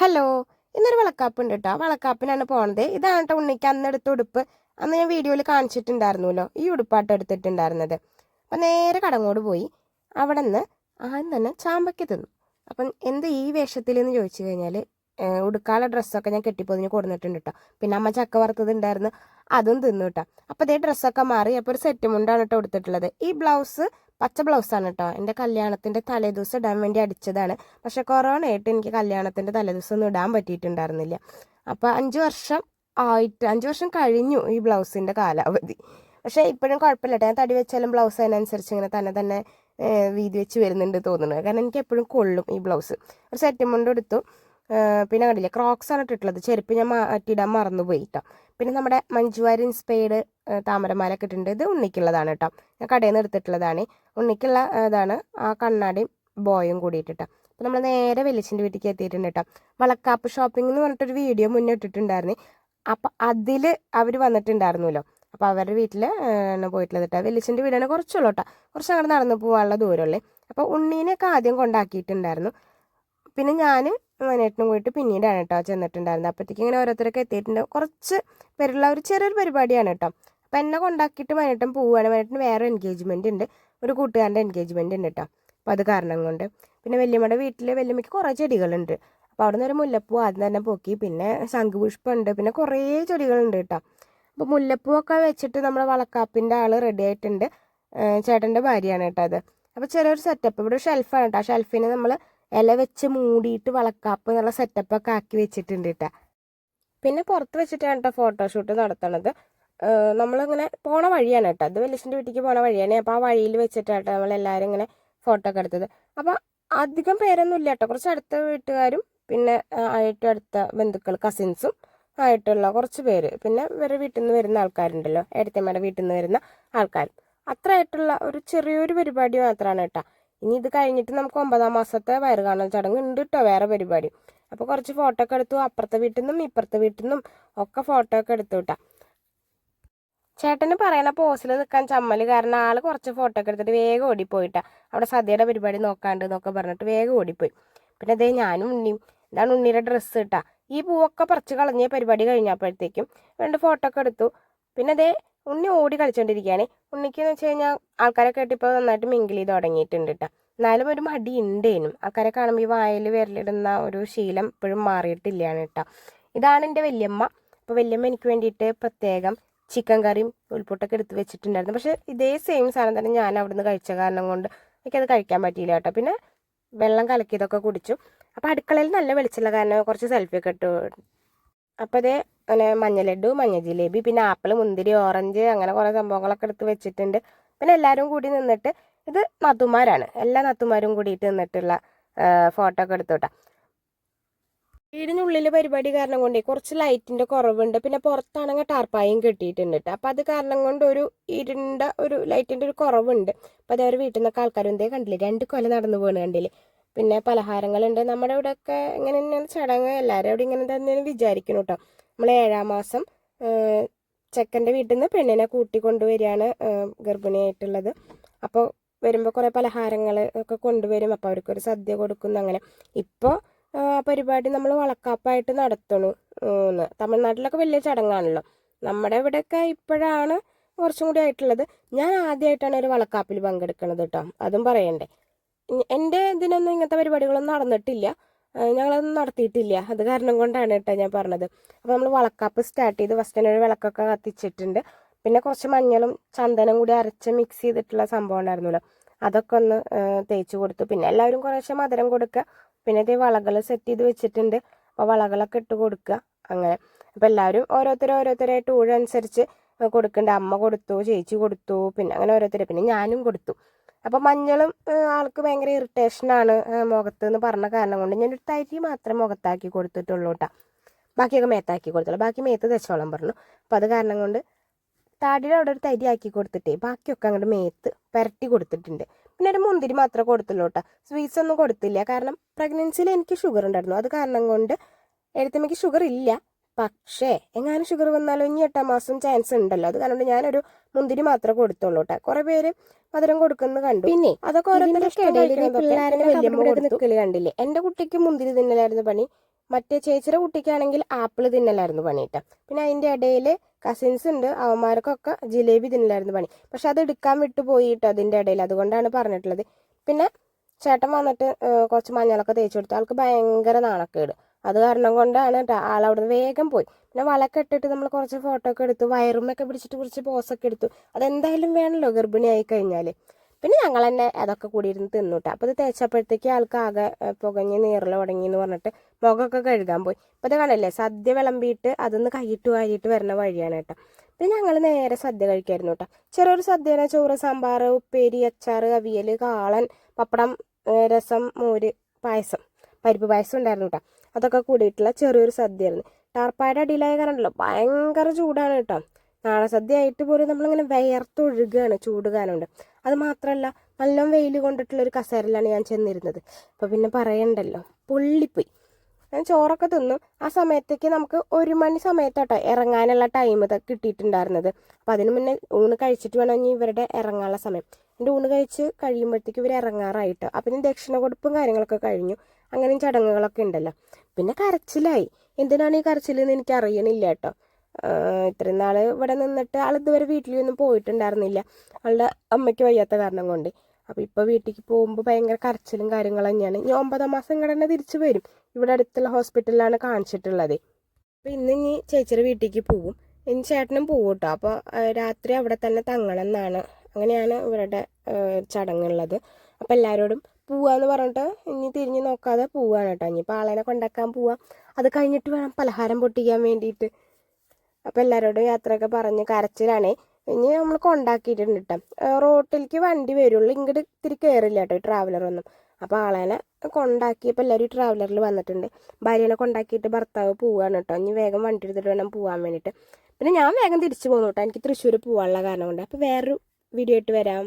Hello ഇന്നൊരു വളക്കാപ്പ് ഉണ്ട് കേട്ടോ വളക്കാപ്പിനാണ് പോണത്. ഇതാണ് കേട്ടോ ഉണ്ണിക്ക് അന്ന് എടുത്ത ഉടുപ്പ്. അന്ന് ഞാൻ വീഡിയോയിൽ കാണിച്ചിട്ടുണ്ടായിരുന്നല്ലോ. ഈ ഉടുപ്പാട്ട് എടുത്തിട്ടുണ്ടായിരുന്നത്. അപ്പം നേരെ കടങ്ങോട് പോയി. അവിടെ നിന്ന് ആദ്യം തന്നെ ചാമ്പയ്ക്ക് തിന്നു. അപ്പം എന്ത് ഈ വേഷത്തിൽ എന്ന് ചോദിച്ചു കഴിഞ്ഞാൽ ഉടുക്കാല ഡ്രസ്സൊക്കെ ഞാൻ കെട്ടിപ്പോതിന് കൊടുത്തിട്ടുണ്ട് കേട്ടോ പിന്നെ അമ്മ ചക്ക വറുത്തത് ഉണ്ടായിരുന്നു അതും തിന്നു കേട്ടോ അപ്പോൾ അതേ ഡ്രസ്സൊക്കെ മാറി. അപ്പോൾ ഒരു സെറ്റ് മുണ്ടാണ് കേട്ടോ കൊടുത്തിട്ടുള്ളത് ഈ ബ്ലൗസ് പച്ച ബ്ലൗസാണ് കേട്ടോ എന്റെ കല്യാണത്തിന്റെ തലേദിവസം ഇടാൻ വേണ്ടി അടിച്ചതാണ്. പക്ഷേ കൊറോണ ആയിട്ട് എനിക്ക് കല്യാണത്തിന്റെ തലേദിവസം ഒന്നും ഇടാൻ പറ്റിയിട്ടുണ്ടായിരുന്നില്ല. അപ്പോൾ അഞ്ച് വർഷം ആയിട്ട് അഞ്ച് വർഷം കഴിഞ്ഞു ഈ ബ്ലൗസിന്റെ കാലാവധി. പക്ഷേ ഇപ്പോഴും കുഴപ്പമില്ല ഞാൻ തടി വെച്ചാലും ബ്ലൗസ് അതിനനുസരിച്ച് ഇങ്ങനെ തന്നെ തന്നെ വീതി വെച്ച് വരുന്നുണ്ട് തോന്നുന്നത് കാരണം എനിക്ക് എപ്പോഴും കൊള്ളും ഈ ബ്ലൗസ്. ഒരു സെറ്റ് മുണ്ട് എടുത്തു. പിന്നെ കണ്ടില്ലേ ക്രോക്സ് ആണ് ഇട്ടിട്ടുള്ളത്. ചെരുപ്പ് ഞാൻ മാറ്റിയിടാൻ മറന്നുപോയി കേട്ടോ പിന്നെ നമ്മുടെ മഞ്ജുവാരി സ്പെയ്ഡ് താമരമാല ഇട്ടിട്ടുണ്ട്. ഇത് ഉണ്ണിക്കുള്ളതാണ് കേട്ടോ ഞാൻ കടയിൽ നിന്ന് എടുത്തിട്ടുള്ളതാണ്. ഉണ്ണിക്കുള്ള ഇതാണ്. ആ കണ്ണാടിയും ബോയും കൂടിയിട്ട് അപ്പോൾ നമ്മൾ നേരെ വെളിച്ചിന്റെ വീട്ടിലേക്ക് എത്തിയിട്ടുണ്ട് കേട്ടോ വളക്കാപ്പ് ഷോപ്പിംഗ് എന്ന് പറഞ്ഞിട്ടൊരു വീഡിയോ മുന്നേ ഇട്ടിട്ടുണ്ടായിരുന്നു. അപ്പം അതിൽ അവർ വന്നിട്ടുണ്ടായിരുന്നല്ലോ. അപ്പോൾ അവരുടെ വീട്ടിൽ പോയിട്ടുള്ളത് കേട്ടോ വെളിച്ചിന്റെ വീടാണ് കുറച്ചുള്ളൂ കേട്ടോ കുറച്ച് അങ്ങോട്ട് നടന്നു പോകാനുള്ള ദൂരമുള്ളേ. അപ്പോൾ ഉണ്ണീനെയൊക്കെ ആദ്യം കൊണ്ടാക്കിയിട്ടുണ്ടായിരുന്നു. പിന്നെ ഞാൻ മനേട്ടനും പോയിട്ട് പിന്നീടാണ് കേട്ടോ ചെന്നിട്ടുണ്ടായിരുന്നത്. അപ്പോഴത്തേക്ക് ഇങ്ങനെ ഓരോരുത്തരൊക്കെ എത്തിയിട്ടുണ്ട്. കുറച്ച് പേരുള്ള ഒരു ചെറിയൊരു പരിപാടിയാണ് കേട്ടോ അപ്പം എന്നെ കൊണ്ടാക്കിയിട്ട് മനേട്ടൻ പോവുകയാണ് മനേട്ടന് വേറെ എൻഗേജ്മെന്റ് ഉണ്ട്. ഒരു കൂട്ടുകാരന്റെ എൻഗേജ്മെന്റ് ഉണ്ട് കേട്ടോ അപ്പോൾ അത് കാരണം കൊണ്ട്. പിന്നെ വല്യമ്മയുടെ വീട്ടിൽ വല്യമ്മയ്ക്ക് കുറേ ചെടികളുണ്ട്. അപ്പോൾ അവിടെ നിന്ന് ഒരു മുല്ലപ്പൂ ആദ്യം തന്നെ പൊക്കി. പിന്നെ ശംഖുപുഷ്പമുണ്ട്. പിന്നെ കുറേ ചെടികളുണ്ട് കേട്ടോ അപ്പോൾ മുല്ലപ്പൂവൊക്കെ വെച്ചിട്ട് നമ്മുടെ വളക്കാപ്പിന്റെ ആൾ റെഡി ആയിട്ടുണ്ട്. ചേട്ടന്റെ ഭാര്യയാണ് കേട്ടോ അത്. അപ്പോൾ ചെറിയൊരു സെറ്റപ്പ് ഇവിടെ ഷെൽഫാണ് കേട്ടോ ആ ഷെൽഫിന് നമ്മൾ ഇല വെച്ച് മൂടിയിട്ട് വളക്കാപ്പ് എന്നുള്ള സെറ്റപ്പൊക്കെ ആക്കി വെച്ചിട്ടുണ്ട് കേട്ടോ പിന്നെ പുറത്ത് വെച്ചിട്ടാണ് കേട്ടോ ഫോട്ടോഷൂട്ട് നടത്തണത്. നമ്മളിങ്ങനെ പോണ വഴിയാണ് കേട്ടോ അത് വലിച്ചിന്റെ വീട്ടിലേക്ക് പോണ വഴിയാണ്. അപ്പോൾ ആ വഴിയിൽ വെച്ചിട്ടാണ് കേട്ടോ നമ്മളെല്ലാവരും ഇങ്ങനെ ഫോട്ടോ ഒക്കെ എടുത്തത്. അപ്പോൾ അധികം പേരൊന്നും ഇല്ല കേട്ടോ കുറച്ച് അടുത്ത വീട്ടുകാരും പിന്നെ ആയിട്ട് അടുത്ത ബന്ധുക്കൾ കസിൻസും ആയിട്ടുള്ള കുറച്ച് പേര്. പിന്നെ വേറെ വീട്ടിൽ നിന്ന് വരുന്ന ആൾക്കാരുണ്ടല്ലോ. ഏടത്തിയമ്മയുടെ വീട്ടിൽ നിന്ന് വരുന്ന ആൾക്കാർ അത്ര ആയിട്ടുള്ള ഒരു ചെറിയൊരു പരിപാടി മാത്രമാണ് കേട്ടോ ഇനി ഇത് കഴിഞ്ഞിട്ട് നമുക്ക് ഒമ്പതാം മാസത്തെ വയറ് കാണൽ ചടങ്ങ് ഉണ്ട് കേട്ടോ വേറെ പരിപാടി. അപ്പോൾ കുറച്ച് ഫോട്ടോ ഒക്കെ എടുത്തു അപ്പുറത്തെ വീട്ടിൽ നിന്നും ഇപ്പുറത്തെ വീട്ടിൽ നിന്നും ഒക്കെ ഫോട്ടോ ഒക്കെ എടുത്തു കേട്ടോ ചേട്ടന് പറയണ പോസിൽ നിൽക്കാൻ ചമ്മൽ കാരണം ആൾ കുറച്ച് ഫോട്ടോ ഒക്കെ എടുത്തിട്ട് വേഗം ഓടിപ്പോയിട്ടാ അവിടെ സദ്യയുടെ പരിപാടി നോക്കാണ്ട് എന്നൊക്കെ പറഞ്ഞിട്ട് വേഗം ഓടിപ്പോയി. പിന്നെ അതേ ഞാനും ഉണ്ണിയും ഇതാണ് ഉണ്ണിയുടെ ഡ്രസ്സ് ഇട്ടാ ഈ പൂവൊക്കെ പറിച്ച് കളഞ്ഞ പരിപാടി കഴിഞ്ഞപ്പോഴത്തേക്കും രണ്ട് ഫോട്ടോ ഒക്കെ എടുത്തു. പിന്നെ അതേ ഉണ്ണി ഓടി കളിച്ചോണ്ടിരിക്കുകയാണ് ഉണ്ണിക്ക് എന്ന് വെച്ച് കഴിഞ്ഞാൽ ആൾക്കാരൊക്കെ കേട്ടിപ്പോൾ നന്നായിട്ട് മിങ്കിൾ ചെയ്ത് തുടങ്ങിയിട്ടുണ്ട് കേട്ടോ എന്നാലും ഒരു മടി ഉണ്ടേനും ആൾക്കാരെ കാണുമ്പോൾ ഈ വായിൽ വിരലിടുന്ന ഒരു ശീലം ഇപ്പോഴും മാറിയിട്ടില്ലാണ് കേട്ടോ ഇതാണ് എന്റെ വല്യമ്മ. അപ്പോൾ വല്യമ്മ എനിക്ക് വേണ്ടിയിട്ട് പ്രത്യേകം ചിക്കൻ കറിയും ഉൾപ്പൊട്ടൊക്കെ എടുത്ത് വെച്ചിട്ടുണ്ടായിരുന്നു. പക്ഷേ ഇതേ സെയിം സാധനം തന്നെ ഞാൻ അവിടുന്ന് കഴിച്ച കാരണം കൊണ്ട് എനിക്കത് കഴിക്കാൻ പറ്റിയില്ല കേട്ടോ പിന്നെ വെള്ളം കലക്കിയതൊക്കെ കുടിച്ചു. അപ്പോൾ അടുക്കളയിൽ നല്ല വെളിച്ചുള്ള കാരണം കുറച്ച് സെൽഫി ഒക്കെ ഇട്ടു അപ്പോൾ അതേ അങ്ങനെ മഞ്ഞ ലഡു മഞ്ഞ ജിലേബി പിന്നെ ആപ്പിൾ മുന്തിരി ഓറഞ്ച് അങ്ങനെ കുറേ സംഭവങ്ങളൊക്കെ എടുത്ത് വെച്ചിട്ടുണ്ട്. പിന്നെ എല്ലാവരും കൂടി നിന്നിട്ട് ഇത് നത്തുമാരാണ്. എല്ലാ നത്തുമാരും കൂടിയിട്ട് നിന്നിട്ടുള്ള ഫോട്ടോ ഒക്കെ എടുത്തോട്ടാ. വീടിനുള്ളിൽ പരിപാടി കാരണം കൊണ്ടേ കുറച്ച് ലൈറ്റിന്റെ കുറവുണ്ട്. പിന്നെ പുറത്താണെങ്കിൽ ടാർപ്പായും കെട്ടിയിട്ടുണ്ട് കേട്ടോ അപ്പം അത് കാരണം കൊണ്ട് ഒരു ഇരുണ്ട ഒരു ലൈറ്റിന്റെ ഒരു കുറവുണ്ട്. അപ്പോൾ അതേ വീട്ടിൽ നിന്നൊക്കെ ആൾക്കാരും എന്തേ കണ്ടില്ലേ? രണ്ട് കൊല നടന്നു വീണ് കണ്ടില്ലേ? പിന്നെ പലഹാരങ്ങളുണ്ട്. നമ്മുടെ ഇവിടെയൊക്കെ ഇങ്ങനെ തന്നെയാണ് ചടങ്ങ്. എല്ലാവരും അവിടെ ഇങ്ങനെ തന്നെയാണ് വിചാരിക്കുന്നു കേട്ടോ നമ്മൾ ഏഴാം മാസം ചെക്കന്റെ വീട്ടിൽ നിന്ന് പെണ്ണിനെ കൂട്ടി കൊണ്ടുവരികയാണ് ഗർഭിണിയായിട്ടുള്ളത്. അപ്പോൾ വരുമ്പോൾ കുറേ പലഹാരങ്ങൾ ഒക്കെ കൊണ്ടുവരും. അപ്പോൾ അവർക്കൊരു സദ്യ കൊടുക്കുന്നു അങ്ങനെ. ഇപ്പോൾ ആ പരിപാടി നമ്മൾ വളക്കാപ്പായിട്ട് നടത്തണു എന്ന് തമിഴ്നാട്ടിലൊക്കെ വലിയ ചടങ്ങാണല്ലോ. നമ്മുടെ ഇവിടെയൊക്കെ ഇപ്പോഴാണ് കുറച്ചും കൂടി ആയിട്ടുള്ളത്. ഞാൻ ആദ്യമായിട്ടാണ് ഒരു വളക്കാപ്പിൽ പങ്കെടുക്കുന്നത് കേട്ടോ അതും പറയണ്ടേ. എന്റെ ഇതിനൊന്നും ഇങ്ങനത്തെ പരിപാടികളൊന്നും നടന്നിട്ടില്ല. ഞങ്ങളൊന്നും നടത്തിയിട്ടില്ല. അത് കാരണം കൊണ്ടാണ് കേട്ടോ ഞാൻ പറഞ്ഞത്. അപ്പോൾ നമ്മൾ വളക്കാപ്പ് സ്റ്റാർട്ട് ചെയ്ത് ഫസ്റ്റ് തന്നെ ഒരു വിളക്കൊക്കെ കത്തിച്ചിട്ടുണ്ട്. പിന്നെ കുറച്ച് മഞ്ഞളും ചന്ദനം കൂടി അരച്ച് മിക്സ് ചെയ്തിട്ടുള്ള സംഭവം ഉണ്ടായിരുന്നല്ലോ. അതൊക്കെ ഒന്ന് തേച്ച് കൊടുത്തു. പിന്നെ എല്ലാവരും കുറേശ്ശെ മധുരം കൊടുക്കുക. പിന്നെ ഇതേ വളകൾ സെറ്റ് ചെയ്ത് വെച്ചിട്ടുണ്ട്. അപ്പോൾ വളകളൊക്കെ ഇട്ട് കൊടുക്കുക. അങ്ങനെ. അപ്പോൾ എല്ലാവരും ഓരോരുത്തർ ഓരോരുത്തരായിട്ട് ഊഴനുസരിച്ച് കൊടുക്കുന്നുണ്ട് അമ്മ കൊടുത്തു ചേച്ചി കൊടുത്തു. പിന്നെ അങ്ങനെ ഓരോരുത്തർ പിന്നെ ഞാനും കൊടുത്തു. അപ്പോൾ മഞ്ഞളും ആൾക്ക് ഭയങ്കര ഇറിറ്റേഷനാണ് മുഖത്ത് എന്ന് പറഞ്ഞ കാരണം കൊണ്ട്. ഞാൻ ഒരു തരി മാത്രം മുഖത്താക്കി കൊടുത്തിട്ടുള്ളൂ കേട്ടോ ബാക്കിയൊക്കെ മേത്താക്കി കൊടുത്തുള്ളൂ ബാക്കി മേത്ത് തെച്ചോളം പറഞ്ഞു. അപ്പോൾ അത് കാരണം കൊണ്ട് താടിയുടെ അവിടെ ഒരു തരി ആക്കി കൊടുത്തിട്ടേ ബാക്കിയൊക്കെ അങ്ങോട്ട് മേത്ത് പുരട്ടി കൊടുത്തിട്ടുണ്ട്. പിന്നെ ഒരു മുന്തിരി മാത്രമേ കൊടുത്തുള്ളൂ കേട്ടോ സ്വീറ്റ്സ് ഒന്നും കൊടുത്തില്ല. കാരണം പ്രഗ്നൻസിയിൽ എനിക്ക് ഷുഗർ ഉണ്ടായിരുന്നു. അത് കാരണം കൊണ്ട് എഴുത്തമ്മയ്ക്ക് ഷുഗർ ഇല്ല. പക്ഷേ എങ്ങാനും ഷുഗർ വന്നാലും ഇനി എട്ടാം മാസം ചാൻസ് ഉണ്ടല്ലോ. അത് കാരണം ഞാനൊരു മുന്തിരി മാത്രമേ കൊടുത്തുള്ളൂ കേട്ടോ കുറെ പേര് മധുരം കൊടുക്കുന്നത് കണ്ടു. പിന്നെ അതൊക്കെ ഓരോരുത്തരുടെ. നിൽക്കൽ കണ്ടില്ലേ? എന്റെ കുട്ടിക്ക് മുന്തിരി തിന്നലായിരുന്നു പണി. മറ്റേ ചേച്ചിയുടെ കുട്ടിക്കാണെങ്കിൽ ആപ്പിൾ തിന്നലായിരുന്നു പണി കേട്ടോ പിന്നെ അതിന്റെ ഇടയിൽ കസിൻസ് ഉണ്ട്. അവന്മാർക്കൊക്കെ ജിലേബി തിന്നലായിരുന്നു പണി. പക്ഷെ അത് എടുക്കാൻ വിട്ടു പോയിട്ടോ അതിന്റെ ഇടയിൽ അതുകൊണ്ടാണ് പറഞ്ഞിട്ടുള്ളത്. പിന്നെ ചേട്ടൻ വന്നിട്ട് കുറച്ച് മഞ്ഞളൊക്കെ തേച്ച് കൊടുത്തു. ആൾക്ക് ഭയങ്കര നാണക്കേട്. അത് കാരണം കൊണ്ടാണ് കേട്ടോ ആൾ അവിടുന്ന് വേഗം പോയി. പിന്നെ വളക്കെ ഇട്ടിട്ട് നമ്മൾ കുറച്ച് ഫോട്ടോ ഒക്കെ എടുത്തു വയറുമൊക്കെ പിടിച്ചിട്ട് കുറച്ച് പോസൊക്കെ എടുത്തു. അതെന്തായാലും വേണമല്ലോ ഗർഭിണിയായി കഴിഞ്ഞാൽ പിന്നെ ഞങ്ങൾ തന്നെ അതൊക്കെ കൂടി ഇരുന്ന് തിന്നുട്ടോ അപ്പോൾ ഇത് തേച്ചപ്പോഴത്തേക്ക് ആൾക്ക് ആകെ പുകഞ്ഞ് നീറൽ തുടങ്ങി എന്ന് പറഞ്ഞിട്ട് മുഖമൊക്കെ കഴുകാൻ പോയി. അപ്പോൾ ഇത് കണ്ടില്ലേ സദ്യ വിളമ്പിയിട്ട് അതൊന്ന് കൈയിട്ട് വാരിയിട്ട് വരുന്ന വഴിയാണ് കേട്ടോ പിന്നെ ഞങ്ങൾ നേരെ സദ്യ കഴിക്കായിരുന്നു കേട്ടോ ചെറിയൊരു സദ്യനെ ചോറ് സാമ്പാർ ഉപ്പേരി അച്ചാർ അവിയൽ കാളൻ പപ്പടം രസം മോര് പായസം. പരിപ്പ് പായസം ഉണ്ടായിരുന്നു കേട്ടോ അതൊക്കെ കൂടിയിട്ടുള്ള ചെറിയൊരു സദ്യയായിരുന്നു. ടാർപ്പായുടെ അടിയിലായ കാരണമല്ലോ ഭയങ്കര ചൂടാണ് കേട്ടോ. നാളെ സദ്യ ആയിട്ട് പോലും നമ്മളിങ്ങനെ വിയർത്തൊഴുകുകയാണ് ചൂട് കാലമുണ്ട് അത് മാത്രമല്ല നല്ല വെയിൽ കൊണ്ടിട്ടുള്ള ഒരു കസേരയിലാണ് ഞാൻ ചെന്നിരുന്നത്. അപ്പോൾ പിന്നെ പറയണ്ടല്ലോ പൊള്ളിപ്പോയി. ഞാൻ ചോറൊക്കെ തിന്നു. ആ സമയത്തേക്ക് നമുക്ക് ഒരു മണി സമയത്തോട്ടോ ഇറങ്ങാനുള്ള ടൈം കിട്ടിയിട്ടുണ്ടായിരുന്നത്. അപ്പോൾ അതിന് മുന്നേ ഊണ് കഴിച്ചിട്ട് വേണം ഇനി ഇവരുടെ ഇറങ്ങാനുള്ള സമയം. എന്റെ ഊണ് കഴിച്ച് കഴിയുമ്പോഴത്തേക്ക് ഇവർ ഇറങ്ങാറായിട്ട്. അപ്പം ദക്ഷിണ കൊടുപ്പും കാര്യങ്ങളൊക്കെ കഴിഞ്ഞു. അങ്ങനെയും ചടങ്ങുകളൊക്കെ ഉണ്ടല്ലോ. പിന്നെ കരച്ചിലായി. എന്തിനാണ് ഈ കരച്ചിൽ എന്ന് എനിക്ക് അറിയണില്ല കേട്ടോ ഇത്രയും നാൾ ഇവിടെ നിന്നിട്ട് ആൾ ഇതുവരെ വീട്ടിലൊന്നും പോയിട്ടുണ്ടായിരുന്നില്ല. ആളുടെ അമ്മയ്ക്ക് വയ്യാത്ത കാരണം കൊണ്ട്. അപ്പോൾ ഇപ്പോൾ വീട്ടിലേക്ക് പോകുമ്പോൾ ഭയങ്കര കരച്ചിലും കാര്യങ്ങളും തന്നെയാണ്. ഇനി ഒമ്പതാം മാസം ഇങ്ങോട്ട് തന്നെ തിരിച്ചു വരും. ഇവിടെ അടുത്തുള്ള ഹോസ്പിറ്റലിലാണ് കാണിച്ചിട്ടുള്ളത്. അപ്പോൾ ഇന്ന് ഇനി ചേച്ചിയുടെ വീട്ടിലേക്ക് പോകും ഇനി ചേട്ടനും പോകും കേട്ടോ. അപ്പോൾ രാത്രി അവിടെ തന്നെ തങ്ങണം എന്നാണ്. അങ്ങനെയാണ് ഇവരുടെ ചടങ്ങുള്ളത്. അപ്പോൾ എല്ലാവരോടും പോവാന്ന് പറഞ്ഞിട്ട് ഇനി തിരിഞ്ഞ് നോക്കാതെ പോവാണ് കേട്ടോ. ഇനിയിപ്പോൾ ആളെനെ കൊണ്ടാക്കാൻ പോവാം. അത് കഴിഞ്ഞിട്ട് വേണം പലഹാരം പൊട്ടിക്കാൻ വേണ്ടിയിട്ട് അപ്പോൾ എല്ലാവരോടും യാത്രയൊക്കെ പറഞ്ഞ് കരച്ചിലാണേ. ഇനി നമ്മൾ കൊണ്ടാക്കിയിട്ടുണ്ട് കേട്ടോ. റോട്ടിലേക്ക് വണ്ടി വരുള്ളൂ. ഇങ്ങോട്ട് ഇത്തിരി കയറില്ല കേട്ടോ ഈ ട്രാവലറൊന്നും അപ്പോൾ ആളെനെ കൊണ്ടാക്കിയപ്പോൾ എല്ലാവരും ഈ ട്രാവലറിൽ വന്നിട്ടുണ്ട്. ഭാര്യനെ കൊണ്ടാക്കിയിട്ട് ഭർത്താവ് പോവാണ് കേട്ടോ. ഇനി വേഗം വണ്ടി എടുത്തിട്ട് വേണം പോകാൻ വേണ്ടിയിട്ട് പിന്നെ ഞാൻ വേഗം തിരിച്ചു പോകുന്നു കേട്ടോ. എനിക്ക് തൃശ്ശൂർ പോകാനുള്ള കാരണം കൊണ്ട്. അപ്പോൾ വേറൊരു വീഡിയോ ആയിട്ട് വരാം.